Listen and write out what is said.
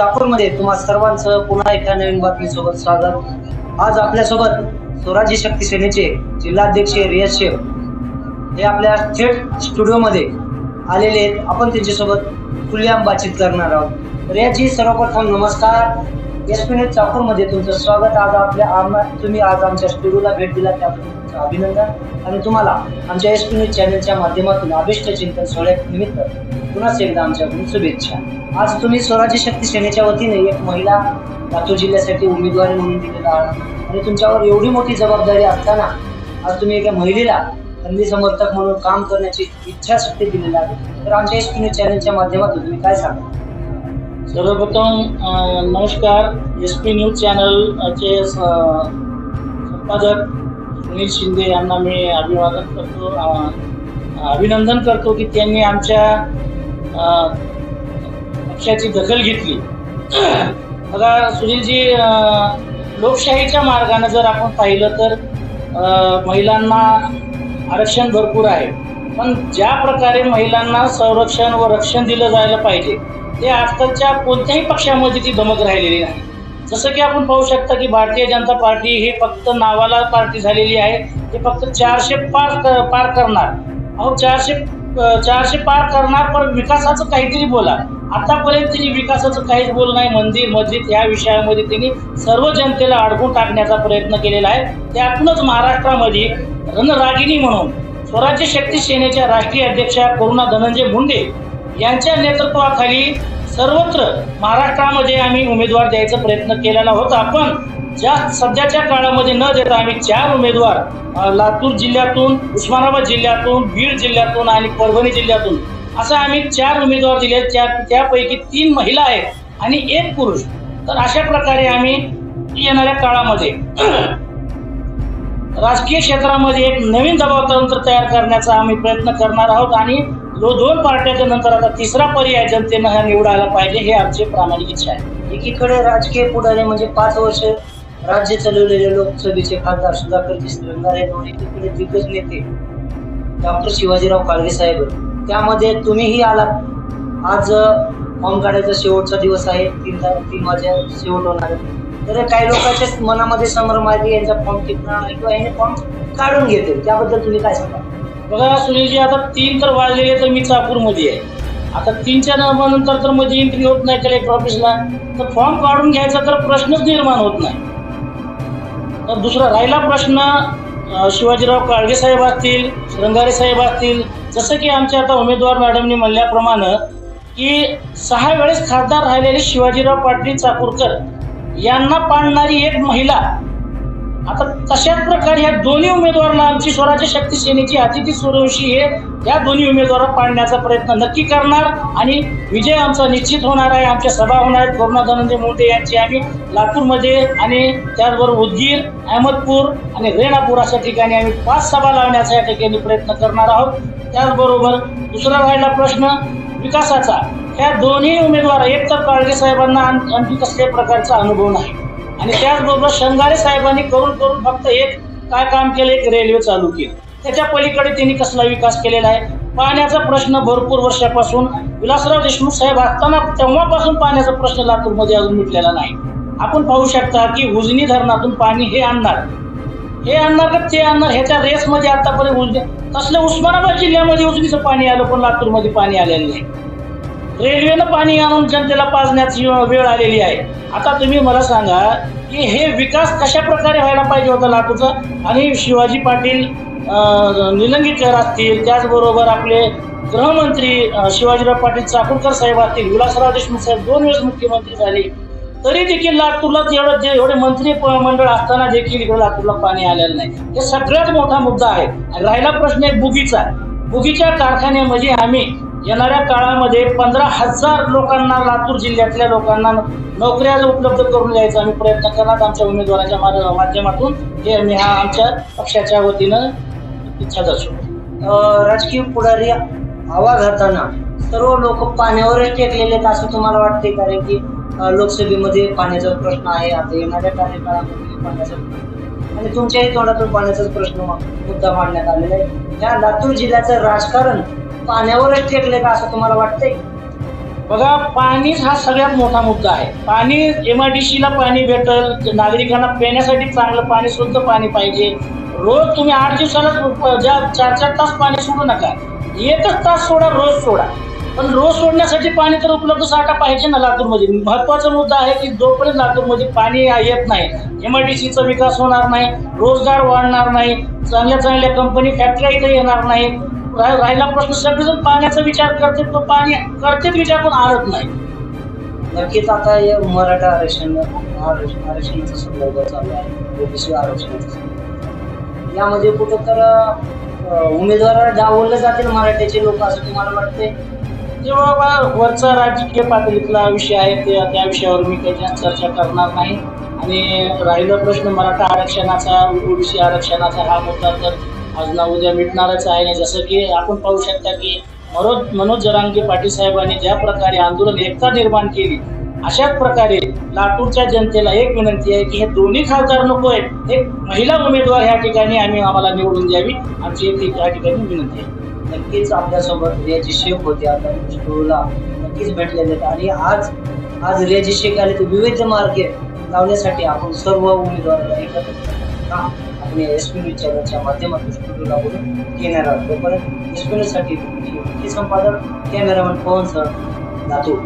चाकूरमध्ये तुम्हा सर्वांचं पुन्हा एका नवीन बातमीसोबत स्वागत. आज आपल्यासोबत स्वराज्य शक्ती सेनेचे जिल्हाध्यक्ष रियाज शेख हे आपल्या थेट स्टुडिओमध्ये आलेले आहेत. आपण त्यांच्यासोबत खुलेआम बातचीत करणार आहोत. रियाजी सर्वप्रथम नमस्कार. एस पी न्यूज चाकूरमध्ये तुमचं स्वागत. आज आपल्या आम्हा तुम्ही आज आमच्या स्टुडिओला भेट दिला त्याबद्दल तुमचं अभिनंदन. आणि तुम्हाला आमच्या एस पी न्यूज चॅनलच्या माध्यमातून अभिष्ट चिंतन सोहळ्यानिमित्त पुन्हा एकदा आमच्याकडून शुभेच्छा. आज तुम्ही स्वराज्य शक्ती सेनेच्या वतीने एक महिला लातूर जिल्ह्यासाठी उमेदवारी म्हणून दिलेला आहात. आणि तुमच्यावर एवढी मोठी जबाबदारी असताना आज तुम्ही एका महिलेला संधी समर्थक म्हणून काम करण्याची इच्छाशक्ती दिलेली आहे. तर आमच्या एस पी न्यूज चॅनलच्या माध्यमातून तुम्ही काय सांगा सर्वप्रथम नमस्कार. एस पी न्यूज चॅनलचे स- संपादक सुनील शिंदे यांना मी अभिवादन करतो. अभिनंदन करतो की त्यांनी आमच्या पक्षाची दखल घेतली. बघा सुनीलजी लोकशाहीच्या मार्गाने जर आपण पाहिलं तर महिलांना आरक्षण भरपूर आहे. पण ज्या प्रकारे महिलांना संरक्षण व रक्षण दिलं जायला पाहिजे ते आजकालच्या कोणत्याही पक्षामध्ये ती दमक राहिलेली नाही. जसं की आपण पाहू शकता की भारतीय जनता पार्टी हे फक्त नावाला पार्टी झालेली आहे. ते फक्त चारशे पार पार करणार. अहो चारशे चारशे पार करणार पण विकासाचं काहीतरी बोला. आतापर्यंत तिने विकासाचं काहीच बोल नाही. मंदिर मस्जिद या विषयामध्ये तिने सर्व जनतेला अडकून टाकण्याचा प्रयत्न केलेला आहे. त्यातूनच महाराष्ट्रामध्ये रणरागिणी म्हणून स्वराज्य शक्ती सेनेच्या राष्ट्रीय अध्यक्षा करुणा धनंजय मुंडे यांच्या नेतृत्वाखाली सर्वत्र महाराष्ट्रामध्ये आम्ही उमेदवार द्यायचा प्रयत्न केलेला होता. पण ज्या सध्याच्या काळामध्ये न देता आम्ही चार उमेदवार लातूर जिल्ह्यातून उस्मानाबाद जिल्ह्यातून बीड जिल्ह्यातून आणि परभणी जिल्ह्यातून असं आम्ही चार उमेदवार दिले. त्या त्यापैकी तीन महिला आहेत आणि एक पुरुष. तर अशा प्रकारे आम्ही येणाऱ्या काळामध्ये राजकीय क्षेत्रामध्ये एक नवीन दबावतंत्र तयार करण्याचा आम्ही प्रयत्न करणार आहोत आणि जो दोन पार्ट्याच्या नंतर आता तिसरा पर्याय जनतेनं हा निवडायला पाहिजे हे आमची प्रामाणिक इच्छा आहे. एकीकडे राजकीय पुढारी म्हणजे पाच वर्ष राज्य चालवलेले लोकसभेचे खासदार सुधाकर श्रीरंगार हे दोन एकीकडे दिग्गज नेते डॉक्टर शिवाजीराव काळगे साहेब. त्यामध्ये तुम्हीही आलात. आज फॉर्म काढायचा शेवटचा दिवस आहे. तीन तीन वाजे शेवट होणार आहे. तर काही लोकांच्या मनामध्ये संभ्रम आहे यांचा फॉर्म टिकणार नाही किंवा याने फॉर्म काढून घेते त्याबद्दल तुम्ही काय सांगा बघा सुनीलजी आता तीन तर वाढलेले तर मी चापूरमध्ये आहे. आता तीनच्या न- नंतर तर मध्ये एंट्री होत नाही कलेक्टर ऑफिसला तर फॉर्म काढून घ्यायचा तर प्रश्नच निर्माण होत नाही. तर दुसरा राहिला प्रश्न शिवाजीराव काळगे साहेब असतील श्रंगारे साहेब असतील जसं की आमच्या आता उमेदवार मॅडमनी म्हणल्याप्रमाणे की सहा वेळेस खासदार राहिलेले शिवाजीराव पाटील चाकूरकर यांना पाडणारी एक महिला. आता तशाच प्रकारे ह्या दोन्ही उमेदवारांना आमची स्वराज्य शक्ती सेनेची अतिथी सूर्यवंशी हे या दोन्ही उमेदवार पाडण्याचा प्रयत्न नक्की करणार आणि विजय आमचा निश्चित होणार आहे. आमच्या सभा होणार आहेत. करुणा धनंजय मुंडे यांची आम्ही लातूरमध्ये आणि त्याचबरोबर उदगीर अहमदपूर आणि रेणापूर अशा ठिकाणी आम्ही पाच सभा लावण्याचा या ठिकाणी प्रयत्न करणार आहोत. त्याचबरोबर दुसरा राहिला प्रश्न विकासाचा. ह्या दोन्ही उमेदवार एक तर काळगे साहेबांना आणखी कसल्याही प्रकारचा अनुभव नाही. आणि त्याचबरोबर शंगारे साहेबांनी करून करून फक्त एक काय काम केलं एक रेल्वे चालू केली. त्याच्या पलीकडे त्यांनी कसला विकास केलेला आहे? पाण्याचा प्रश्न भरपूर वर्षापासून विलासराव देशमुख साहेब असताना तेव्हापासून पाण्याचा प्रश्न लातूरमध्ये अजून मिटलेला नाही. आपण पाहू शकता की उजनी धरणातून पाणी हे आणणार. हे आणणार का ते आणणार? ह्याच्या रेसमध्ये आतापर्यंत उजनी तसलं उस्मानाबाद जिल्ह्यामध्ये उजनीचं पाणी आलं पण लातूरमध्ये पाणी आलेलं नाही. रेल्वेनं पाणी आणून जनतेला पाजण्याची वेळ आलेली आहे. आता तुम्ही मला सांगा की हे विकास कशा प्रकारे व्हायला पाहिजे होता लातूरचा? आणि शिवाजी पाटील निलंगीकर असतील त्याचबरोबर आपले गृहमंत्री शिवाजीराव पाटील चाकूरकर साहेब असतील विलासराव देशमुख साहेब दोन वेळेस मुख्यमंत्री झाले. तरी देखील लातूरला एवढं जे एवढे मंत्री मंडळ असताना देखील इकडे लातूरला पाणी आलेलं नाही. हे सगळ्यात मोठा मुद्दा आहे. आणि राहिला प्रश्न एक बुगीचा. बुगीच्या कारखान्यामध्ये आम्ही येणाऱ्या काळामध्ये पंधरा हजार लोकांना लातूर जिल्ह्यातल्या लोकांना नोकऱ्या उपलब्ध करून द्यायचा आम्ही प्रयत्न करणार आमच्या उमेदवाराच्या माध्यमातून. हे आम्ही हा आमच्या पक्षाच्या वतीनं इच्छा दर्शवतो. राजकीय पुढारी आवाज घालताना सर्व लोक पाण्यावरच टेकलेले आहेत असं तुम्हाला वाटते कारण की लोकसभेमध्ये पाण्याचा प्रश्न आहे. आता येणाऱ्या कार्यकाळामध्ये पाण्याचा आणि तुमच्याही तोंडातून पाण्याचाच प्रश्न मुद्दा मांडण्यात आलेला आहे. या लातूर जिल्ह्याचं राजकारण पाण्यावरच टेकले का असं तुम्हाला वाटतंय? बघा पाणीच हा सगळ्यात मोठा मुद्दा आहे. पाणी एमआयडीसीला पाणी भेटल नागरिकांना पिण्यासाठी चांगलं पाणी शुद्ध पाणी पाहिजे. रोज तुम्ही आठ दिवसाला ज्या चार चार तास पाणी सोडू नका. एकच तास सोडा रोज सोडा. पण रोज सोडण्यासाठी पाणी तर उपलब्ध साठा पाहिजे ना लातूरमध्ये. महत्त्वाचा मुद्दा आहे की जोपर्यंत लातूरमध्ये पाणी येत नाही एमआयडीसीचा विकास होणार नाही रोजगार वाढणार नाही चांगल्या चांगल्या कंपनी फॅक्टऱ्या इथे येणार नाही रा- राहिला प्रश्न सगळेजण पाण्याचा विचार करते तो पाणी करतेच विचार पण आणत नाही. नक्कीच आता हे मराठा आरक्षण आरक्षण- आरक्षणाचा संदर्भ चालू आहे. ओबीसी आरक्षणाचा. यामध्ये कुठं तर अं, उमेदवार डावलले जातील मराठ्याचे लोक असं तुम्हाला वाटते जेव्हा वरचा राजकीय पातळीतला विषय आहे ते त्या विषयावर मी काही चर्चा करणार नाही. आणि राहिला प्रश्न मराठा आरक्षणाचा ओबीसी आरक्षणाचा हा मुद्दा तर आज ना उद्या मिटणारच आहे. आणि जसं की आपण पाहू शकता की मनोज मनोज जरांगे पाटील साहेबांनी ज्या प्रकारे आंदोलन एकता निर्माण केली अशाच प्रकारे लातूरच्या जनतेला एक विनंती आहे की हे दोन्ही खासदार नको आहेत. एक महिला उमेदवार ह्या ठिकाणी आम्ही आम्हाला निवडून द्यावी. आमची एक या ठिकाणी विनंती आहे. नक्कीच आपल्यासोबत रियाजी शेख होते. आता स्टोला नक्कीच भेटलेले आहेत. आणि आज आज रियाजी शेख आले तर विविध मार्गे लावण्यासाठी आपण सर्व उमेदवारांना एकत्र आणि आपण एस पी न्यूज चॅनलच्या माध्यमातून स्टुडिओ लागून घेणार आहोत. तोपर्यंत एस पी न्यूजसाठी संपादक कॅमेरामन पवन सर लातूर